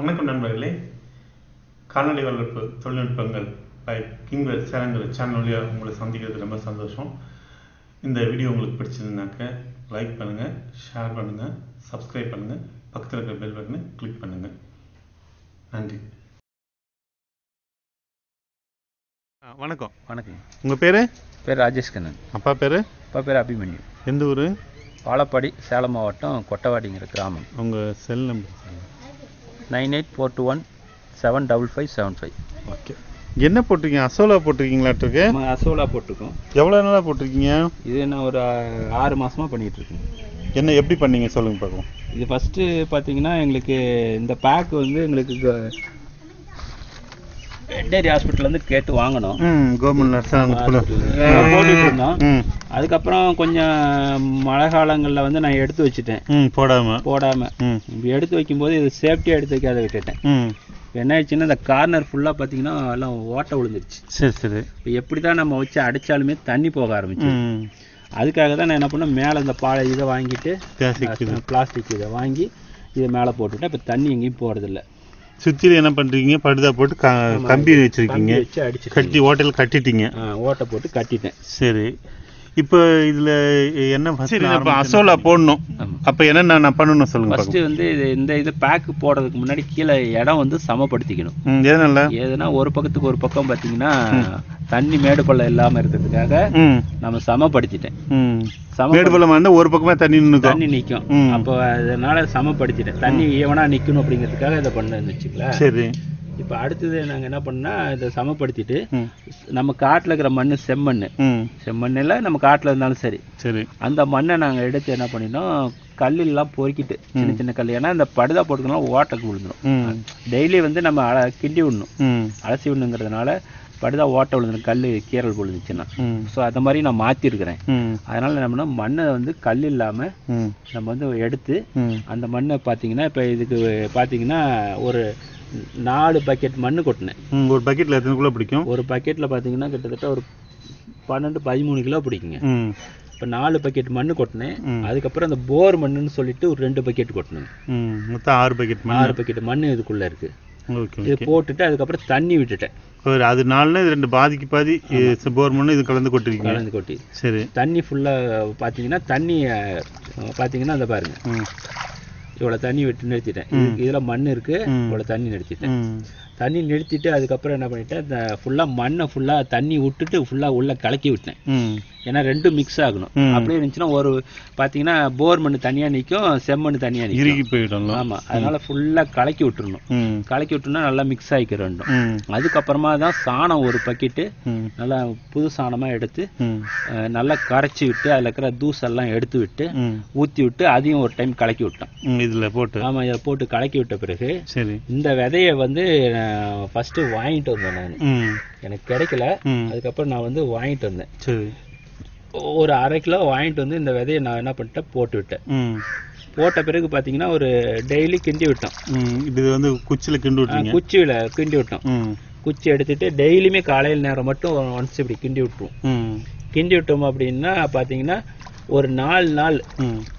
வணக்கம் நண்பர்களே. கால்நடை வளர்ப்பு தொழில்நுட்பங்கள் பை கிங்வர் சேனங்கள் சேனல் வழியாக உங்களை சந்திக்கிறது ரொம்ப சந்தோஷம். இந்த வீடியோ உங்களுக்கு பிடிச்சிருந்தாக்க லைக் பண்ணுங்கள் ஷேர் பண்ணுங்கள் சப்ஸ்கிரைப் பண்ணுங்கள் பக்கத்தில் இருக்கிற பெல் பட்டனை கிளிக் பண்ணுங்கள் நன்றி. வணக்கம். வணக்கம். உங்கள் பேர்? பேர் ராஜேஷ் கண்ணன். அப்பா பேர்? அப்பா பேர் அபிமன்யு. எந்த ஊர்? வாழப்பாடி சேலம் மாவட்டம் கொட்டவாடிங்கிற கிராமம். உங்கள் cell number nine eight four two one seven double five seven five. Okay. என்ன போட்டிருக்கீங்க? அசோலா போட்டிருக்கீங்களாட்டிருக்கு அசோலா போட்டிருக்கோம். எவ்வளோ நாளாக போட்டிருக்கீங்க? இது நான் ஒரு ஆறு மாசமா பண்ணிட்டு இருக்கேன் என்ன எப்படி பண்ணீங்க? சொல்லுங்க பார்க்கலாம். இது ஃபஸ்ட்டு பார்த்தீங்கன்னா எங்களுக்கு இந்த பேக் வந்து எங்களுக்கு வெட்டரி ஹாஸ்பிட்டல்லேருந்து கேட்டு வாங்கினோம். ம் கவர்மெண்ட் நர்ஸ் போட்டுட்டு இருந்தோம். அதுக்கப்புறம் கொஞ்சம் மழை காலங்களில் வந்து நான் எடுத்து வச்சுட்டேன். போடாம. போடாமல் ம். இப்படி எடுத்து வைக்கும்போது இது சேஃப்டியாக எடுத்து வைக்காத விட்டுட்டேன். என்ன ஆயிடுச்சுன்னா இந்த கார்னர் ஃபுல்லாக பார்த்தீங்கன்னா எல்லாம் ஓட்டை விழுந்துருச்சு. சரி சரி. இப்போ எப்படி தான் நம்ம வச்சு அடிச்சாலுமே தண்ணி போக ஆரம்பிச்சு அதுக்காக தான் நான் என்ன பண்ணேன் மேலே இந்த பாலை இதை வாங்கிட்டு. பிளாஸ்டிக் இதை. வாங்கி இதை மேலே போட்டுட்டேன். இப்போ தண்ணி எங்கேயும் போகிறதில்ல சுத்தில என்ன பண்றீங்க? படுதா போட்டு கம்பி வச்சிருக்கீங்க. கட்டி ஹோட்டல் கட்டிட்டீங்க. ஓட்டை போட்டு கட்டிட்டேன். சரி. இப்போ இதுல என்ன சரி இப்போ அசோலா போடணும். அப்ப என்ன நான் பண்ணணும் சொல்லுங்க ஃபர்ஸ்ட். வந்து இது இந்த இது பேக் போடுறதுக்கு முன்னாடி கீழே இடம் வந்து சமப்படுத்திக்கணும். எதனால? எதுனா ஒரு பக்கத்துக்கு ஒரு பக்கம் பார்த்தீங்கன்னா தண்ணி மேடு பள்ளம் இல்லாமல் இருக்கிறதுக்காக நம்ம சமப்படுத்திட்டேன். மேடு பள்ளம் வந்து ஒரு பக்கமா தண்ணி நின்னுக்கும். தண்ணி நிற்கும். அப்போ அதனால சமப்படுத்திட்டேன். தண்ணி ஈவனா நிற்கணும் அப்படிங்கிறதுக்காக இதை பண்ணேன்னு வச்சுங்களேன் சரி. இப்போ அடுத்தது நாங்கள் என்ன பண்ணா இதை சமப்படுத்திட்டு நம்ம காட்டில் இருக்கிற மண் செம்மண் செம்மண்ணில் நம்ம காட்டில் இருந்தாலும் சரி. சரி. அந்த மண்ணை நாங்கள் எடுத்து என்ன பண்ணினோம் கல்லெல்லாம் பொறுக்கிட்டு சின்ன சின்ன கல் ஏன்னா இந்த படுதா போட்டுக்கலாம் ஓட்டைக்கு விழுந்துடும் டெய்லி வந்து நம்ம அல கிண்டி விடணும். அலசி விடணுங்கிறதுனால படுதா ஓட்டை விழுந்துடும் கல் கீரல் விழுந்துச்சுன்னா. ஸோ அந்த மாதிரி நான் மாற்றிருக்கிறேன் அதனால் என்ன பண்ணோம் மண்ணை வந்து கல் இல்லாமல் நம்ம வந்து எடுத்து அந்த மண்ணை பார்த்தீங்கன்னா இப்போ இதுக்கு பார்த்தீங்கன்னா ஒரு நாலு பக்கெட் மண்ணு கொட்டினேன். ஒரு பக்கெட்ல எத்தனை கிலோ பிடிக்கும்? ஒரு பக்கெட்டில் பார்த்தீங்கன்னா கிட்டத்தட்ட ஒரு பன்னெண்டு பதிமூணு கிலோ பிடிக்குங்க. இப்போ நாலு பக்கெட் மண்ணு கொட்டினேன். அதுக்கப்புறம் அந்த போர் மண்ணுன்னு சொல்லிட்டு ஒரு ரெண்டு பக்கெட் கொட்டினேன். ம் மொத்தம் ஆறு பக்கெட் மண் ஆறு பக்கெட் மண்ணு இதுக்குள்ளே இருக்குது ஓகே இது போட்டுட்டு அதுக்கப்புறம் தண்ணி விட்டுட்டேன். ஒரு அது நாலுல இது ரெண்டு பாதிக்கு பாதி போர் மண்ணு இது கலந்து கொட்டிருக்கீங்க. கலந்து கொட்டி. சரி. தண்ணி ஃபுல்லாக பார்த்தீங்கன்னா தண்ணி பார்த்தீங்கன்னா அந்த பாருங்க. இவ்வளோ தண்ணி விட்டு நிறுத்திட்டேன். இதில் மண் இருக்குது. இவ்வளோ தண்ணி நிறுத்திட்டேன். தண்ணி நிறுத்திட்டு அதுக்கப்புறம் என்ன பண்ணிட்டேன் ஃபுல்லாக மண்ணை ஃபுல்லாக தண்ணி விட்டுட்டு ஃபுல்லாக உள்ள கலக்கி விட்டேன். ஏன்னா ரெண்டும் மிக்ஸ் ஆகணும். அப்படியே இருந்துச்சுன்னா ஒரு பார்த்தீங்கன்னா போர் மண் தனியாக நிற்கும் செம்மண் தனியாக இறுகி போயிடும்ல. ஆமாம் அதனால ஃபுல்லாக கலக்கி விட்டுறணும். ம். கலக்கி விட்டோம்னா நல்லா மிக்ஸ் ஆகிக்க ரெண்டும். அதுக்கப்புறமா தான் சாணம் ஒரு பக்கெட்டு நல்லா புது சாணமாக எடுத்து நல்லா கரைச்சி விட்டு அதில் இருக்கிற தூசெல்லாம் எடுத்து விட்டு ஊற்றி விட்டு அதையும் ஒரு டைம் கலக்கி விட்டோம். இதில் போட்டு. ஆமாம் இதை போட்டு கலக்கி விட்ட பிறகு சரி. இந்த விதையை வந்து ஃபஸ்ட்டு வாங்கிட்டு வந்தேன் நான். எனக்கு கிடைக்கல. அதுக்கப்புறம் நான் வந்து வாங்கிட்டு வந்தேன். ஒரு அரை கிலோ வாங்கிட்டு வந்து இந்த விதையை நான் என்ன பண்ணிட்டேன் போட்டு விட்டேன். போட்ட பிறகு பார்த்தீங்கன்னா ஒரு டெய்லி கிண்டி விட்டோம். இது வந்து குச்சியில் கிண்டு விட்டீங்க குச்சியில் கிண்டி விட்டோம். குச்சி எடுத்துட்டு டெய்லியுமே காலையில் நேரம் மட்டும் ஒன்ஸ் இப்படி கிண்டி விட்டுருவோம். கிண்டி விட்டோம் அப்படின்னா பார்த்தீங்கன்னா ஒரு நாலு நாள்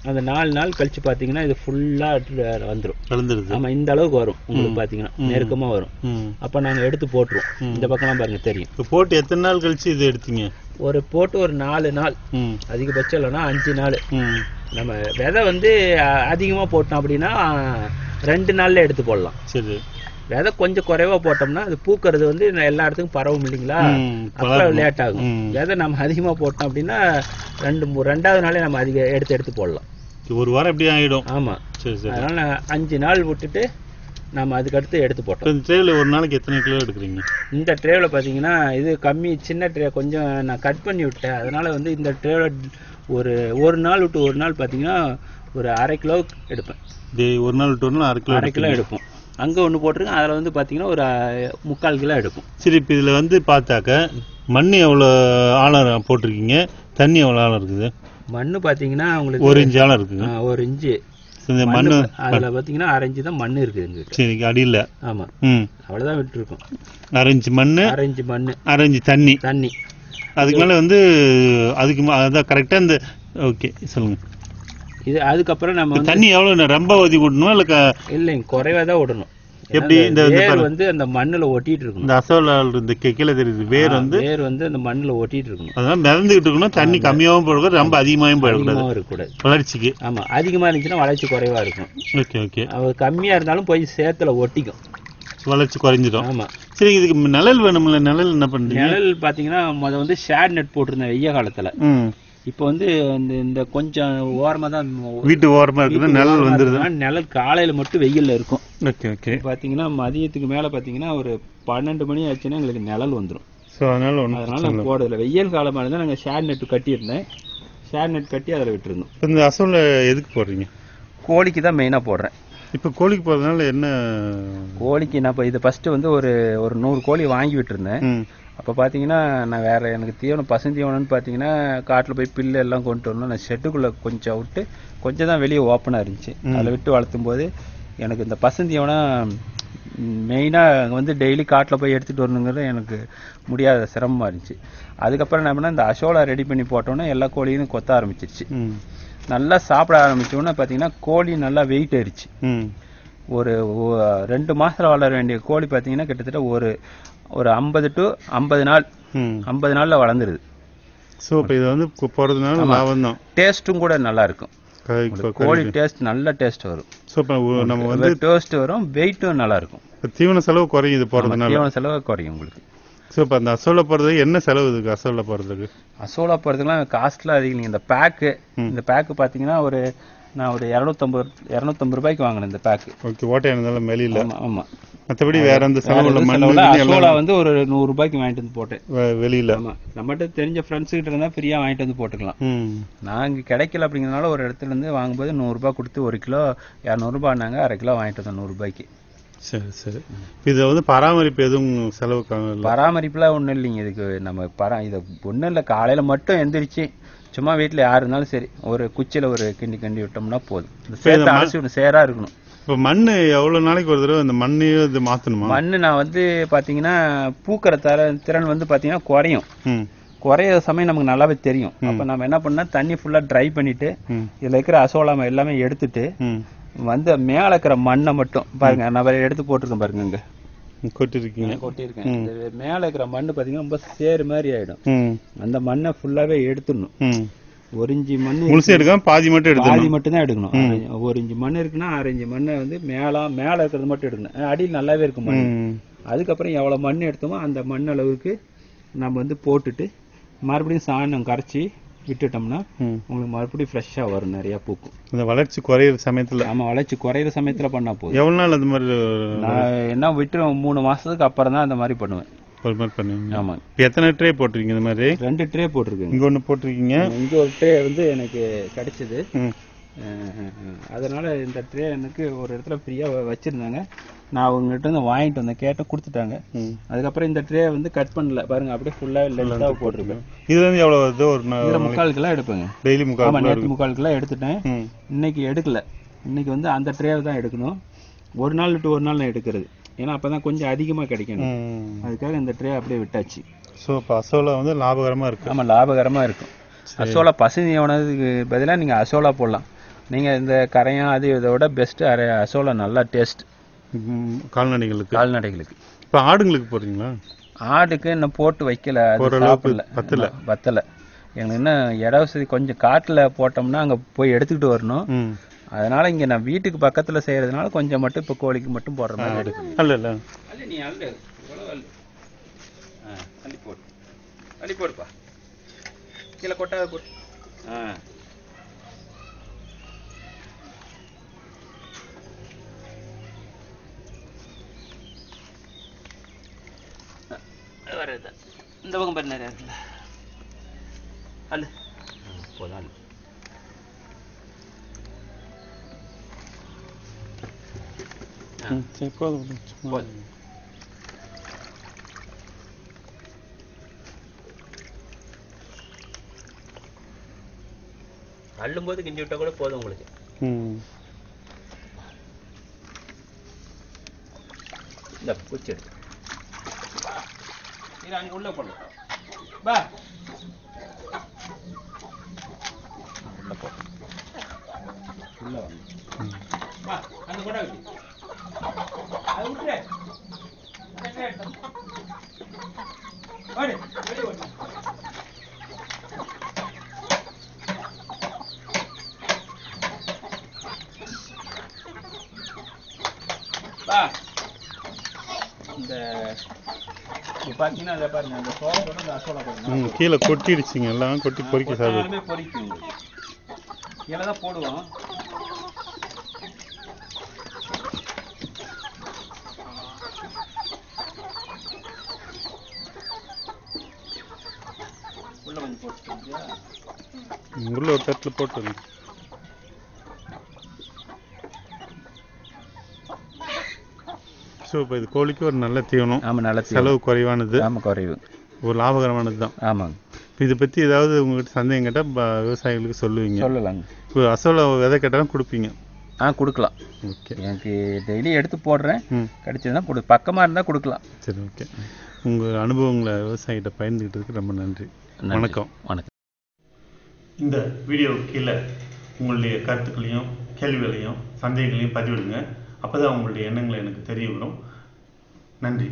அந்த நாலு நாள் கழிச்சு பார்த்தீங்கன்னா இது ஃபுல்லாக வந்துடும் ஆமாம் இந்த அளவுக்கு வரும் உங்களுக்கு பார்த்தீங்கன்னா நெருக்கமாக வரும். அப்போ நாங்கள் எடுத்து போட்டுருவோம். இந்த பக்கம்லாம் பாருங்க தெரியும். போட்டு எத்தனை நாள் கழிச்சு இது எடுத்தீங்க? ஒரு போட்டு ஒரு நாலு நாள். அதிகபட்சம் இல்லைன்னா அஞ்சு நாள். நம்ம விதை வந்து அதிகமாக போட்டோம் அப்படின்னா ரெண்டு நாளில் எடுத்து போடலாம். சரி. விதை கொஞ்சம் குறைவா போட்டோம்னா அது பூக்கிறது வந்து எல்லா இடத்துக்கும் பரவும் இல்லைங்களா? அப்புறம் லேட் ஆகும். விதை நம்ம அதிகமாக போட்டோம் அப்படின்னா ரெண்டு மூ- ரெண்டாவது நாளே நம்ம அதிக எடுத்து எடுத்து போடலாம். ஒரு வாரம் எப்படி ஆகிடும் ஆமாம் அதனால அஞ்சு நாள் விட்டுட்டு நம்ம அதுக்கடுத்து எடுத்து போட்டோம். இந்த ட்ரேவில் ஒரு நாளைக்கு எத்தனை கிலோ எடுக்கிறீங்க? இந்த ட்ரேவில் பார்த்தீங்கன்னா இது கம்மி சின்ன ட்ரே கொஞ்சம் நான் கட் பண்ணி விட்டேன் அதனால வந்து இந்த ட்ரேவில் ஒரு ஒரு நாள் விட்டு ஒரு நாள் பார்த்தீங்கன்னா ஒரு அரை கிலோ எடுப்பேன். இது ஒரு நாள் விட்டு ஒரு நாள் அரை கிலோ அரை கிலோ. எடுப்போம். அங்கே ஒன்று போட்டிருக்கேன். அதில் வந்து பார்த்தீங்கன்னா ஒரு முக்கால் கிலோ எடுப்போம் சரி இப்போ இதில் வந்து பார்த்தாக்க மண் எவ்வளோ ஆழம் போட்டிருக்கீங்க? தண்ணி எவ்வளோ ஆழம் இருக்குது? மண்ணு பார்த்தீங்கன்னா உங்களுக்கு ஒரு இன்ச் ஆழம் இருக்குங்க. ஆ, ஒரு இன்ச்சு. இந்த மண் அதில் பார்த்தீங்கன்னா அரை இன்ச்சு தான் மண் இருக்குது எங்களுக்கு சரி அடியில். ஆமாம் ம். அவ்வளோதான் விட்டுருக்கோம். அரை இன்ச் மண் அரை இன்ச்சு மண் அரை இன்ச் தண்ணி. தண்ணி. அதுக்கு மேலே வந்து அதுக்கு அதான் கரெக்டாக இந்த ஓகே சொல்லுங்க. இது அதுக்கப்புறம் நம்ம தண்ணி எவ்வளோ ரொம்ப ஊற்றி விடணுமா இல்லை இல்லைங்க குறைவாக தான் விடணும். எப்படி இந்த வேர். வந்து அந்த மண்ணுல ஒட்டிட்டு இருக்கணும். இந்த அசோலால் இந்த கீழே தெரியுது வேர் வந்து வேர் வந்து அந்த மண்ணுல ஒட்டிட்டு இருக்கணும். அதனால மிதந்துகிட்டு இருக்கணும் தண்ணி கம்மியாகவும் போடக்கூடாது ரொம்ப அதிகமாகவும் போயிடக்கூடாது. இருக்கக்கூடாது. வளர்ச்சிக்கு. ஆமா அதிகமா இருந்துச்சுன்னா வளர்ச்சி குறைவா இருக்கும். Okay okay. அது கம்மியா இருந்தாலும் போய் சேத்துல ஒட்டிக்கும். வளர்ச்சி குறைஞ்சிடும். ஆமா. சரி இதுக்கு நிழல் வேணும்ல நிழல் என்ன பண்றீங்க? நிழல் பாத்தீங்கன்னா முத வந்து ஷேட் நெட் போட்டிருந்தேன் வெய்ய காலத்துல. இப்போ வந்து இந்த இந்த கொஞ்சம் ஓரமா தான் வீட்டு ஓரமா இருக்குது நிழல் ஓரமா வந்துருது. இருக்குன்னா நிழல் காலையில மட்டும் வெயில்ல இருக்கும். Okay okay. பாத்தீங்கன்னா மதியத்துக்கு மேல பாத்தீங்கன்னா ஒரு பன்னெண்டு மணி ஆச்சுன்னா எங்களுக்கு நிழல் வந்துடும் ஸோ அதனால அதனால போடுறதில்ல வெயில் காலமா இருந்தா நாங்க ஷேட் நெட் கட்டியிருந்தேன். ஷேட் நெட் கட்டி அதில் விட்டுருந்தோம். இந்த அசோல எதுக்கு போடுறீங்க? கோழிக்கு தான் மெயினா போடுறேன். இப்போ கோழிக்கு போறதுனால என்ன? கோழிக்கு நான் இப்போ இது ஃபர்ஸ்ட் வந்து ஒரு ஒரு நூறு கோழி வாங்கி விட்டுருந்தேன். அப்போ பார்த்தீங்கன்னா நான் வேற எனக்கு தீவனம் பசுந்தீவனம்னு பார்த்தீங்கன்னா காட்டில் போய் பில்லு எல்லாம் கொண்டு வரணும் நான் ஷெட்டுக்குள்ளே கொஞ்சம் விட்டு கொஞ்சம் தான் வெளியே ஓப்பனாக இருந்துச்சு. அதில் விட்டு வளர்த்தும் போது எனக்கு இந்த பசுந்தீவனம் மெயினாக அங்கே வந்து டெய்லி காட்டில் போய் எடுத்துகிட்டு வரணுங்கிறது எனக்கு முடியாத சிரமமாக இருந்துச்சு. அதுக்கப்புறம் என்ன பண்ணேன் இந்த அசோலா ரெடி பண்ணி போட்டோன்னே எல்லா கோழியும் கொத்த ஆரம்பிச்சிருச்சு. நல்லா சாப்பிட ஆரம்பிச்சோன்னே பார்த்தீங்கன்னா கோழி நல்லா வெயிட் ஆயிடுச்சு ஒரு ரெண்டு மாசத்துல வளர வேண்டிய கோழி பார்த்தீங்கன்னா கிட்டத்தட்ட ஒரு ஒரு ஐம்பது டு ஐம்பது நாள் ஐம்பது நாள்ல வளர்ந்துருது. ஸோ இப்போ இது வந்து போறதுனால லாபம் தான் டேஸ்ட்டும் கூட நல்லா இருக்கும். கோழி டேஸ்ட் நல்ல டேஸ்ட் வரும். ஸோ இப்போ நம்ம வந்து டேஸ்ட் வரும் வெயிட்டும் நல்லா இருக்கும். தீவன செலவு குறையுது போறதுனால. தீவன செலவு குறையும் உங்களுக்கு. ஸோ இப்போ அந்த அசோல போறதுக்கு என்ன செலவு இதுக்கு அசோல போறதுக்கு அசோலா போகிறதுக்குலாம் காஸ்ட்லாம் அதிகம் இல்லைங்க. இந்த பேக்கு. இந்த பேக்கு பார்த்தீங்கன்னா ஒரு நான் ஒரு இரநூத்தம்பது இரநூத்தம்பது ரூபாய்க்கு வாங்கினேன் இந்த பேக்கு. ஓகே ஓட்டையா இருந்தாலும் வெளியில ஆமா ஆமா. மற்றபடி வேற எந்த செலவு அசோலா வந்து ஒரு நூறு ரூபாய்க்கு வாங்கிட்டு வந்து போட்டேன். வெளியில. ஆமா. நம்மகிட்ட தெரிஞ்ச ஃப்ரெண்ட்ஸ் கிட்ட இருந்தா ஃப்ரீயா வாங்கிட்டு வந்து போட்டுக்கலாம். நான் இங்க கிடைக்கல அப்படிங்கறதுனால ஒரு இடத்துல இருந்து வாங்கும்போது நூறு ரூபாய் கொடுத்து ஒரு கிலோ இரநூறுபான்னாங்க அரை கிலோ வாங்கிட்டு வந்தேன் நூறு ரூபாய்க்கு. சரி சரி. இதை வந்து பராமரிப்பு எதுவும் செலவு பராமரிப்புலாம் ஒண்ணும் இல்லைங்க. இதுக்கு நம்ம பரா இது ஒண்ணும் இல்லை. காலையில மட்டும் எந்திரிச்சு சும்மா வீட்ல யார் இருந்தாலும் சரி ஒரு குச்சியில ஒரு கிண்டி கிண்டி விட்டோம்னா போதும். சேர்த்து அலசி விடணும் சேரா இருக்கணும். இப்போ மண் எவ்வளவு நாளைக்கு ஒரு தடவை இந்த மண்ணையும் இது மாத்தணுமா? மண்ணு நான் வந்து பாத்தீங்கன்னா பூக்கிற தர திறன் வந்து பாத்தீங்கன்னா குறையும். ம். குறையிற சமயம் நமக்கு நல்லாவே தெரியும். அப்ப நம்ம என்ன பண்ணா தண்ணி ஃபுல்லா ட்ரை பண்ணிட்டு இதுல இருக்கிற அசோலாம எல்லாமே எடுத்துட்டு வந்து மேல இருக்கிற மண்ணை மட்டும் பாருங்க நான் எடுத்து போட்டிருக்கேன் பாருங்க இங்க. கொட்டிருக்கீங்க. கொட்டியிருக்கேன். இந்த மேல இருக்கிற மண்ணு பாத்தீங்கன்னா ரொம்ப சேறு மாதிரி ஆயிடும். அந்த மண்ணை ஃபுல்லாவே எடுத்துடணும். ஒரு இஞ்சி மண் முழுசு எடுக்காம பாதி மட்டும் பாதி எடுத்துடணும். மட்டும் தான் எடுக்கணும். ஒரு இஞ்சி மண் இருக்குன்னா இஞ்சி மண்ணை வந்து மேல மேல இருக்கிறது மட்டும் எடுக்கணும். அடியில் நல்லாவே இருக்கும் மண். அதுக்கப்புறம் எவ்வளவு மண் எடுத்தோமோ அந்த மண் அளவுக்கு நம்ம வந்து போட்டுட்டு மறுபடியும் சாணம் கரைச்சி விட்டுட்டோம்னா உங்களுக்கு மறுபடியும் ஃப்ரெஷ்ஷா வரும் நிறைய பூக்கும். இந்த வளர்ச்சி குறையிற சமயத்துல நம்ம வளர்ச்சி குறையிற சமயத்துல பண்ணா போதும். எவ்வளவு நாள் அந்த மாதிரி நான் என்ன விட்டு மூணு மாசத்துக்கு அப்புறம் தான் அந்த மாதிரி பண்ணுவேன். ஒரு மாதிரி பண்ணுவீங்க? ஆமா. இப்போ எத்தனை ட்ரே போட்டிருக்கீங்க இந்த மாதிரி? ரெண்டு ட்ரே போட்டிருக்கேங்க. இங்க ஒண்ணு போட்டிருக்கீங்க. இங்க ஒரு ட்ரே வந்து எனக்கு கிடைச்சது. அதனால இந்த ட்ரே எனக்கு ஒரு இடத்துல ஃப்ரீயா வச்சிருந்தாங்க. நான் அவங்ககிட்ட இருந்து வாங்கிட்டு வந்தேன். கேட்டேன் கொடுத்துட்டாங்க. அதுக்கப்புறம் இந்த ட்ரே வந்து கட் பண்ணல. பாருங்க அப்படியே ஃபுல்லா லென்த்தாக போட்டிருக்கேன் இதுல இருந்து எவ்வளவு வருது? ஒரு இதுல முக்கால் கிலோ எடுப்பேங்க. டெய்லி முக்கால் ஆமா கிலோ நேற்று முக்கால் கிலோ எடுத்துட்டேன் இன்னைக்கு எடுக்கல. இன்னைக்கு வந்து அந்த ட்ரேவை தான் எடுக்கணும். ஒரு நாள் விட்டு ஒரு நாள் நான் எடுக்கிறது. ஏன்னா அப்பதான் கொஞ்சம் அதிகமா கிடைக்கணும். அதுக்காக இந்த ட்ரே அப்படியே விட்டாச்சு. ஸோ இப்போ அசோலா வந்து லாபகரமா இருக்கு. ஆமா லாபகரமா இருக்கும் அசோலா பசுதி உணவுக்கு பதிலா நீங்க அசோலா போடலாம். நீங்க இந்த கரையான் அது இதை விட பெஸ்ட் அசோலா நல்லா டேஸ்ட் கால்நடைகளுக்கு? கால்நடைகளுக்கு. இப்போ ஆடுங்களுக்கு போடுறீங்களா? ஆடுக்கு இன்னும் போட்டு வைக்கல சாப்பிடல. பத்தல. பத்தல. எங்களுக்கு இன்னும் இட வசதி கொஞ்சம் காட்டுல போட்டோம்னா அங்க போய் எடுத்துக்கிட்டு வரணும். அதனால இங்க நான் வீட்டுக்கு பக்கத்துல செய்யறதுனால கொஞ்சம் மட்டும் இப்ப கோழிக்கு மட்டும் போடுற மாதிரி எடுக்கணும் அல்ல இல்ல. அல்ல நீ அள்ளி. போடு. அள்ளி போடுப்பா. கீழே கொட்டாத போடு. ஆ. வருது இந்த பக்கம் பாரு நிறையா இருக்குல்ல. அல்ல போதும் சரி போதும் அள்ளும் போது கிண்டி விட்டா கூட போதும் உங்களுக்கு. ம். இந்த பூச்சி எடுத்து এটা আমি উল্লেখ করবো বা Ah. இந்த இப்போ பார்த்தீங்கன்னா அதை பாருங்க அந்த சோளத்தோட இந்த அசோலா பாருங்க ம் கீழே கொட்டிடுச்சிங்க எல்லாம் கொட்டி பொறிக்க சாப்பிடு கொட்டினாலுமே பொரிக்கும் கீழே தான் போடுவோம். உள்ள கொஞ்சம் போட்டுக்கிட்டியா உள்ள ஒரு தட்டில் போட்டுருங்க. இப்போ இது கோழிக்கு ஒரு நல்ல தீவனம். ஆமாம் நல்ல செலவு குறைவானது. ஆமாம் குறைவு. ஒரு லாபகரமானது தான். ஆமாங்க இதை பற்றி ஏதாவது உங்ககிட்ட சந்தேகம் கேட்டால் விவசாயிகளுக்கு சொல்லுவீங்க. சொல்லலாங்க. இப்போ அசோலா விதை கேட்டாலும் கொடுப்பீங்க. ஆ கொடுக்கலாம். ஓகே. எனக்கு டெய்லி எடுத்து போடுறேன். கிடைச்சதுன்னா கொடு பக்கமாக இருந்தால் கொடுக்கலாம். சரி ஓகே. உங்கள் அனுபவங்களை விவசாயிகிட்ட பயந்துக்கிட்டதுக்கு ரொம்ப நன்றி. நன்றி. வணக்கம். வணக்கம். இந்த வீடியோ கீழே உங்களுடைய கருத்துக்களையும் கேள்விகளையும் சந்தேகங்களையும் பதிவிடுங்க. அப்போ தான் உங்களுடைய எண்ணங்களை எனக்கு தெரிய வரும். நன்றி.